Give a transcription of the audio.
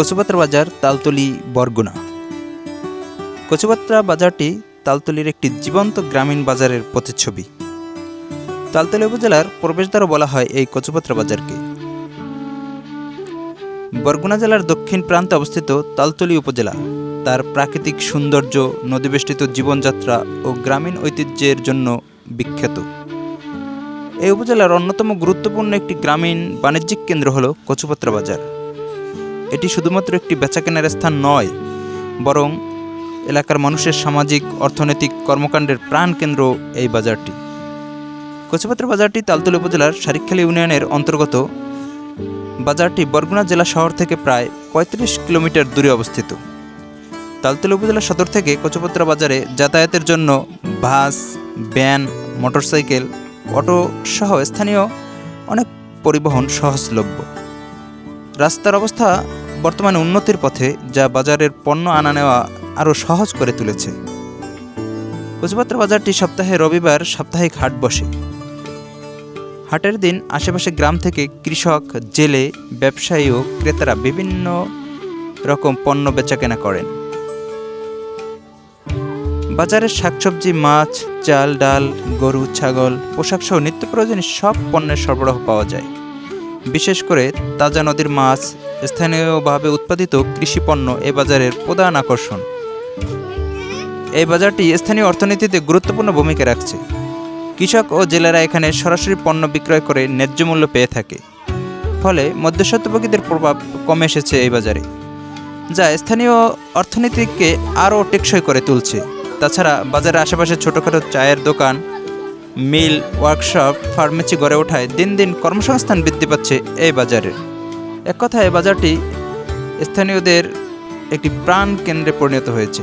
কচুপাত্রা বাজার তালতলি, বরগুনা। কচুপাত্রা বাজারটি তালতলির একটি জীবন্ত গ্রামীণ বাজারের প্রতিচ্ছবি। তালতলি উপজেলার প্রবেশদ্বারও বলা হয় এই কচুপাত্রা বাজারকে। বরগুনা জেলার দক্ষিণ প্রান্তে অবস্থিত তালতলি উপজেলা, তার প্রাকৃতিক সৌন্দর্য, নদীবেষ্টিত জীবনযাত্রা ও গ্রামীণ ঐতিহ্যের জন্য বিখ্যাত। এই উপজেলার অন্যতম গুরুত্বপূর্ণ একটি গ্রামীণ বাণিজ্যিক কেন্দ্র হল কচুপাত্রা বাজার। এটি শুধুমাত্র একটি বেচাকেনার স্থান নয়, বরং এলাকার মানুষের সামাজিক, অর্থনৈতিক কর্মকাণ্ডের প্রাণকেন্দ্র এই বাজারটি। কচুপাত্রা বাজারটি তালতলি উপজেলার শারিকখালী ইউনিয়নের অন্তর্গত। বাজারটি বরগুনা জেলা শহর থেকে প্রায় পঁয়ত্রিশ কিলোমিটার দূরে অবস্থিত। তালতলি উপজেলা সদর থেকে কচুপাত্রা বাজারে যাতায়াতের জন্য বাস, ভ্যান, মোটরসাইকেল, অটো সহ স্থানীয় অনেক পরিবহন সহজলভ্য। রাস্তার অবস্থা বর্তমানে উন্নতির পথে যা বাজারের পণ্য আনা নেওয়া আরও সহজ করে তুলেছে। কচুপাত্রা বাজারটি সপ্তাহে রবিবার সাপ্তাহিক হাট বসে। হাটের দিন আশেপাশে গ্রাম থেকে কৃষক, জেলে, ব্যবসায়ী ও ক্রেতারা বিভিন্ন রকম পণ্য বেচাকেনা করেন। বাজারের শাকসবজি, মাছ, চাল, ডাল, গরু, ছাগল, পোশাক সহ নিত্য প্রয়োজনীয় সব পণ্যের সরবরাহ পাওয়া যায়। বিশেষ করে তাজা নদীর মাছ, স্থানীয়ভাবে উৎপাদিত কৃষি পণ্য এ বাজারের প্রধান আকর্ষণ। এই বাজারটি স্থানীয় অর্থনীতিতে গুরুত্বপূর্ণ ভূমিকা রাখছে। কৃষক ও জেলেরা এখানে সরাসরি পণ্য বিক্রয় করে ন্যায্য মূল্য পেয়ে থাকে। ফলে মধ্যস্বত্বভোগীদের প্রভাব কমে এসেছে এই বাজারে, যা স্থানীয় অর্থনীতিকে আরও টেকসই করে তুলছে। তাছাড়া বাজারের আশেপাশে ছোটোখাটো চায়ের দোকান মিল ওয়ার্কশপ ফার্মেসি গড়ে ওঠায় দিন দিন কর্মসংস্থান বৃদ্ধি পাচ্ছে এই বাজারের এক কথায় এই বাজারটি স্থানীয়দের একটি প্রাণ কেন্দ্রে পরিণত হয়েছে।